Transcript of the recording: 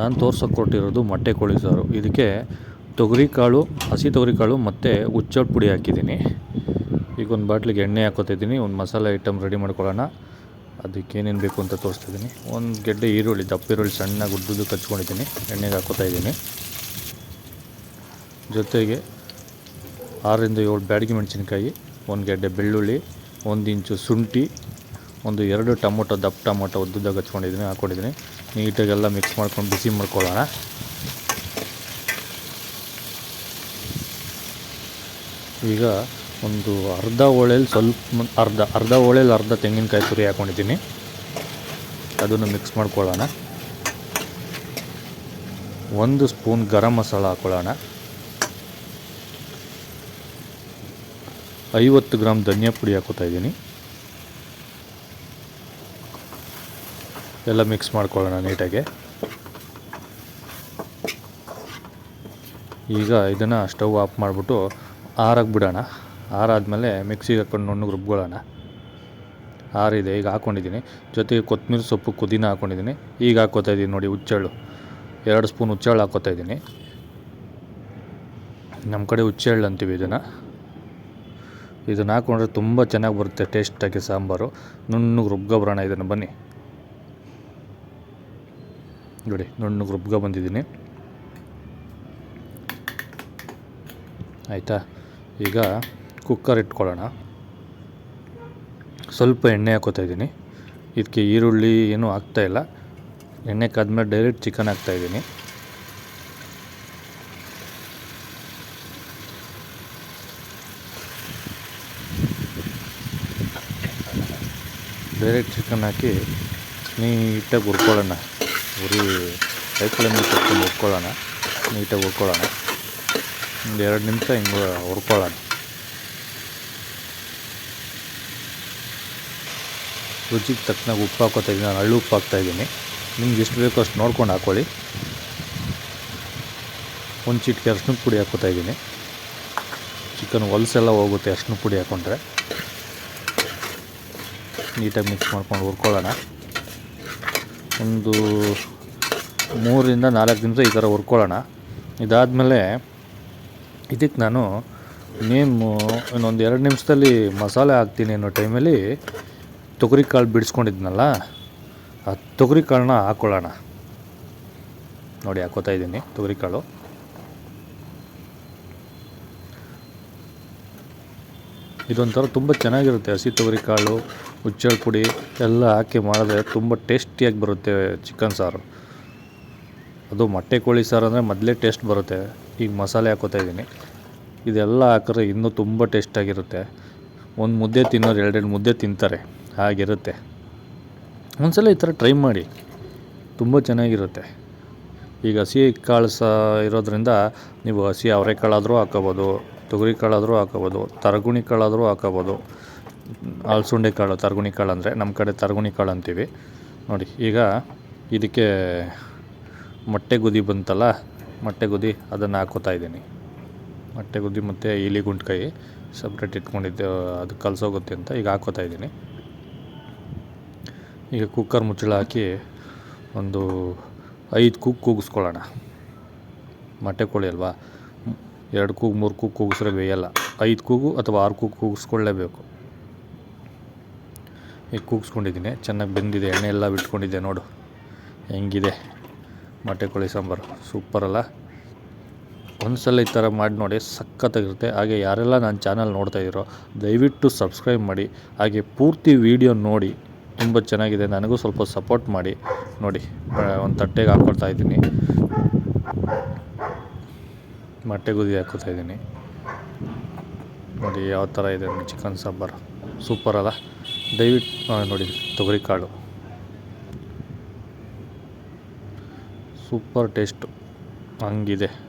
ನಾನು ತೋರ್ಸೋಕೆ ಕೊಟ್ಟಿರೋದು ಮೊಟ್ಟೆ ಕೋಳಿ ಸಾರು. ಇದಕ್ಕೆ ತೊಗರಿಕಾಳು ಹಸಿ ತೊಗರಿಕಾಳು ಮತ್ತು ಹುಚ್ಚಳ ಪುಡಿ ಹಾಕಿದ್ದೀನಿ. ಈಗ ಒಂದು ಬಾಟ್ಲಿಗೆ ಎಣ್ಣೆ ಹಾಕೋತಿದ್ದೀನಿ ಒಂದು ಮಸಾಲೆ ಐಟಮ್ ರೆಡಿ ಮಾಡ್ಕೊಳ್ಳೋಣ. ಅದಕ್ಕೆ ಏನೇನು ಬೇಕು ಅಂತ ತೋರಿಸ್ತಿದ್ದೀನಿ ಒಂದು ಗೆಡ್ಡೆ ಈರುಳ್ಳಿ, ದಪ್ಪ ಈರುಳ್ಳಿ ಸಣ್ಣಗೆ ಗುಡ್ಡದ್ದು ಕಚ್ಕೊಂಡಿದ್ದೀನಿ. ಎಣ್ಣೆಗೆ ಹಾಕೋತಾ ಇದ್ದೀನಿ. ಜೊತೆಗೆ ಆರರಿಂದ ಏಳು ಬ್ಯಾಡಗಿ ಮೆಣಸಿನ್ಕಾಯಿ, ಒಂದು ಗೆಡ್ಡೆ ಬೆಳ್ಳುಳ್ಳಿ, ಒಂದು ಇಂಚು ಶುಂಠಿ ಒಂದು ಎರಡು ಟೊಮೊಟೊ, ದಪ್ಪ ಟೊಮೊಟೊ ಉದ್ದುದಾಗ ಹಚ್ಕೊಂಡಿದ್ದೀನಿ, ಹಾಕ್ಕೊಂಡಿದ್ದೀನಿ. ನೀಟಾಗೆಲ್ಲ ಮಿಕ್ಸ್ ಮಾಡ್ಕೊಂಡು ಬಿಸಿ ಮಾಡ್ಕೊಳ್ಳೋಣ. ಈಗ ಒಂದು ಅರ್ಧ ಹೋಳೇಲಿ ಸ್ವಲ್ಪ ಅರ್ಧ ಅರ್ಧ ಹೋಳೇಲಿ ಅರ್ಧ ತೆಂಗಿನಕಾಯಿ ತುರಿ ಹಾಕ್ಕೊಂಡಿದ್ದೀನಿ ಅದನ್ನು ಮಿಕ್ಸ್ ಮಾಡ್ಕೊಳ್ಳೋಣ. ಒಂದು ಸ್ಪೂನ್ ಗರಂ ಮಸಾಲ ಹಾಕ್ಕೊಳ್ಳೋಣ ಐವತ್ತು ಗ್ರಾಮ್ ಧನಿಯಾ ಪುಡಿ ಹಾಕೋತಾ ಇದ್ದೀನಿ. ಎಲ್ಲ ಮಿಕ್ಸ್ ಮಾಡ್ಕೊಳ್ಳೋಣ ನೀಟಾಗಿ. ಈಗ ಇದನ್ನು ಸ್ಟವ್ ಆಫ್ ಮಾಡಿಬಿಟ್ಟು ಆರಾಗಿ ಬಿಡೋಣ ಆರಾದಮೇಲೆ ಮಿಕ್ಸಿಗೆ ಹಾಕ್ಕೊಂಡು ನುಣ್ಣಗೆ ರುಬ್ಕೊಳ್ಳೋಣ. ಆರಿದೆ, ಈಗ ಹಾಕ್ಕೊಂಡಿದ್ದೀನಿ. ಜೊತೆಗೆ ಕೊತ್ತಂಬರಿ ಸೊಪ್ಪು ಕುದಿನ ಹಾಕ್ಕೊಂಡಿದ್ದೀನಿ. ಈಗ ಹಾಕ್ಕೋತಾ ಇದ್ದೀನಿ ನೋಡಿ ಹುಚ್ಚೆಳ್ಳು ಎರಡು ಸ್ಪೂನ್ ಹುಚ್ಚೆಳ್ಳು ಹಾಕ್ಕೋತಾ ಇದ್ದೀನಿ. ನಮ್ಮ ಕಡೆ ಹುಚ್ಚೆಳ್ಳು ಅಂತೀವಿ ಇದನ್ನು. ಇದನ್ನು ಹಾಕ್ಕೊಂಡ್ರೆ ತುಂಬ ಚೆನ್ನಾಗಿ ಬರುತ್ತೆ ಟೇಸ್ಟಾಗಿ ಸಾಂಬಾರು. ನುಣ್ಣಗೆ ರುಬ್ಗೊ ಬರೋಣ ಇದನ್ನು ಬನ್ನಿ. ನೋಡಿ ನುಣ್ಣಗೆ ರುಬ್ಗ ಬಂದಿದ್ದೀನಿ. ಆಯಿತಾ? ಈಗ ಕುಕ್ಕರ್ ಇಟ್ಕೊಳ್ಳೋಣ. ಸ್ವಲ್ಪ ಎಣ್ಣೆ ಹಾಕೋತಾ ಇದ್ದೀನಿ. ಇದಕ್ಕೆ ಈರುಳ್ಳಿ ಏನೂ ಹಾಕ್ತಾಯಿಲ್ಲ ಎಣ್ಣೆ ಕಾದ್ಮೇಲೆ ಡೈರೆಕ್ಟ್ ಚಿಕನ್ ಹಾಕ್ತಾಯಿದ್ದೀನಿ ಡೈರೆಕ್ಟ್ ಚಿಕನ್ ಹಾಕಿ ನೀಟಾಗಿ ಹುರ್ಕೊಳ್ಳೋಣ. ಉರಿ ಫ್ಲೇಮಲ್ಲಿ ಕಟ್ಕೊಂಡು ಹುರ್ಕೊಳ್ಳೋಣ ನೀಟಾಗಿ ಹುರ್ಕೊಳ್ಳೋಣ ಒಂದು ಎರಡು ನಿಮಿಷ ಹಿಂಗೆ ಹುರ್ಕೊಳ್ಳೋಣ. ರುಚಿಗೆ ತಕ್ಕನಾಗ ಉಪ್ಪು ಹಾಕೋತಾ ಇದ್ದೀನಿ ನಾನು ಹಳ್ಳು ಉಪ್ಪು ಹಾಕ್ತಾಯಿದ್ದೀನಿ. ನಿಮ್ಗೆ ಎಷ್ಟು ಬೇಕೋ ಅಷ್ಟು ನೋಡ್ಕೊಂಡು ಹಾಕ್ಕೊಳ್ಳಿ. ಒಂದು ಚಿಟಿಕೆ ಅರ್ಶಿನ ಪುಡಿ ಹಾಕೋತಾ ಇದ್ದೀನಿ ಚಿಕನ್ ಹೊಲಸೆಲ್ಲ ಹೋಗುತ್ತೆ ಅರ್ಶಿನ ಪುಡಿ ಹಾಕ್ಕೊಂಡ್ರೆ ನೀಟಾಗಿ ಮಿಕ್ಸ್ ಮಾಡ್ಕೊಂಡು ಹುರ್ಕೊಳ್ಳೋಣ. ಒಂದು ಮೂರರಿಂದ ನಾಲ್ಕು ದಿನದ ಈ ಥರ ಹುರ್ಕೊಳ್ಳೋಣ. ಇದಾದಮೇಲೆ ಇದಕ್ಕೆ ನಾನು ನೇಮು, ಇನ್ನೊಂದು ಎರಡು ನಿಮಿಷದಲ್ಲಿ ಮಸಾಲೆ ಹಾಕ್ತೀನಿ ಅನ್ನೋ ಟೈಮಲ್ಲಿ ತೊಗರಿ ಕಾಳು ಬಿಡಿಸ್ಕೊಂಡಿದ್ನಲ್ಲ, ಆ ತೊಗರಿ ಕಾಳನ್ನ ಹಾಕ್ಕೊಳ್ಳೋಣ ನೋಡಿ, ಹಾಕೋತಾ ಇದ್ದೀನಿ ತೊಗರಿ ಕಾಳು. ಇದೊಂಥರ ತುಂಬ ಚೆನ್ನಾಗಿರುತ್ತೆ. ಹಸಿ ತೊಗರಿ ಕಾಳು, ಹುಚ್ಚಳ ಪುಡಿ ಎಲ್ಲ ಹಾಕಿ ಮಾಡಿದ್ರೆ ತುಂಬ ಟೇಸ್ಟಿಯಾಗಿ ಬರುತ್ತೆ ಚಿಕನ್ ಸಾರು. ಅದು ಮೊಟ್ಟೆ ಕೋಳಿ ಸಾರು ಅಂದರೆ ಮೊದಲೇ ಟೇಸ್ಟ್ ಬರುತ್ತೆ. ಈಗ ಮಸಾಲೆ ಹಾಕೋತಾ ಇದ್ದೀನಿ. ಇದೆಲ್ಲ ಹಾಕಿದ್ರೆ ಇನ್ನೂ ತುಂಬ ಟೇಸ್ಟಾಗಿರುತ್ತೆ ಒಂದು ಮುದ್ದೆ ತಿನ್ನೋರು ಎರಡೆರಡು ಮುದ್ದೆ ತಿಂತಾರೆ. ಹಾಗಿರುತ್ತೆ. ಒಂದ್ಸಲ ಈ ಥರ ಟ್ರೈ ಮಾಡಿ. ತುಂಬ ಚೆನ್ನಾಗಿರುತ್ತೆ. ಈಗ ಹಸಿ ಕಾಳು ಸಹ ಇರೋದ್ರಿಂದ ನೀವು ಹಸಿ ಅವರೆಕಾಳಾದರೂ ಹಾಕೋಬೋದು. ತೊಗರಿ ಕಾಳಾದರೂ ಹಾಕೋಬೋದು ತರಗುಣಿ ಕಾಳಾದರೂ ಹಾಕೋಬೋದು. ಅಲ್ಸುಂಡೆ ಕಾಳು ತರಗುಣಿ ಕಾಳು ಅಂದರೆ ನಮ್ಮ ಕಡೆ ತರಗುಣಿ ಕಾಳು ಅಂತೀವಿ. ನೋಡಿ, ಈಗ ಇದಕ್ಕೆ ಮೊಟ್ಟೆ ಗುದಿ ಬಂತಲ್ಲ, ಮೊಟ್ಟೆ ಗುದಿ ಅದನ್ನು ಹಾಕೋತಾ ಇದ್ದೀನಿ. ಮೊಟ್ಟೆ ಗುದ್ದಿ ಮತ್ತು ಇಲಿ ಗುಂಟ್ಕಾಯಿ ಸಪ್ರೇಟ್ ಇಟ್ಕೊಂಡಿದ್ದೆ, ಅದು ಕಲಸೋಗುತ್ತೆ ಅಂತ ಈಗ ಹಾಕೋತಾ ಇದ್ದೀನಿ. ಈಗ ಕುಕ್ಕರ್ ಮುಚ್ಚಳ ಹಾಕಿ ಒಂದು ಐದು ಕುಕ್ ಕೂಗಿಸ್ಕೊಳ್ಳೋಣ. ಮೊಟ್ಟೆ ಕೋಳಿ ಅಲ್ವಾ? ಎರಡು ಕೂಗು, ಮೂರು ಕೂಗು ಕೂಗಿಸ್ರೆ ಬೇಯಲ್ಲ ಐದು ಕೂಗು ಅಥವಾ ಆರು ಕೂಗು ಕೂಗಿಸ್ಕೊಳ್ಳೇಬೇಕು. ಈಗ ಕೂಗಿಸ್ಕೊಂಡಿದ್ದೀನಿ. ಚೆನ್ನಾಗಿ ಬೆಂದಿದೆ ಎಣ್ಣೆ ಎಲ್ಲ ಬಿಟ್ಕೊಂಡಿದ್ದೆ ನೋಡು. ಹೆಂಗಿದೆ? ಮೊಟ್ಟೆ ಕೋಳಿ ಸಾಂಬಾರು. ಸೂಪರಲ್ಲ ಒಂದು ಸಲ ಈ ಥರ ಮಾಡಿ ನೋಡಿ, ಸಖತ್ತಾಗಿರುತ್ತೆ. ಹಾಗೆ ಯಾರೆಲ್ಲ ನನ್ನ ಚಾನಲ್ ನೋಡ್ತಾ ದಯವಿಟ್ಟು ಸಬ್ಸ್ಕ್ರೈಬ್ ಮಾಡಿ. ಹಾಗೆ ಪೂರ್ತಿ ವೀಡಿಯೋ ನೋಡಿ. ತುಂಬ ಚೆನ್ನಾಗಿದೆ. ನನಗೂ ಸ್ವಲ್ಪ ಸಪೋರ್ಟ್ ಮಾಡಿ. ನೋಡಿ ಒಂದು ತಟ್ಟೆಗೆ ಹಾಕ್ಕೊಳ್ತಾ ಇದ್ದೀನಿ. ಮೊಟ್ಟೆ ಗುದಿ ಹಾಕೋತಾ ಇದ್ದೀನಿ. ನೋಡಿ ಯಾವ ಥರ ಇದೆ ಚಿಕನ್ ಸಾಂಬಾರು. ಸೂಪರ್ ಅಲ್ಲ. ದಯವಿಟ್ಟು ನೋಡಿ ತೊಗರಿ ಕಾಳು. ಸೂಪರ್ ಟೇಸ್ಟು ಹಂಗಿದೆ.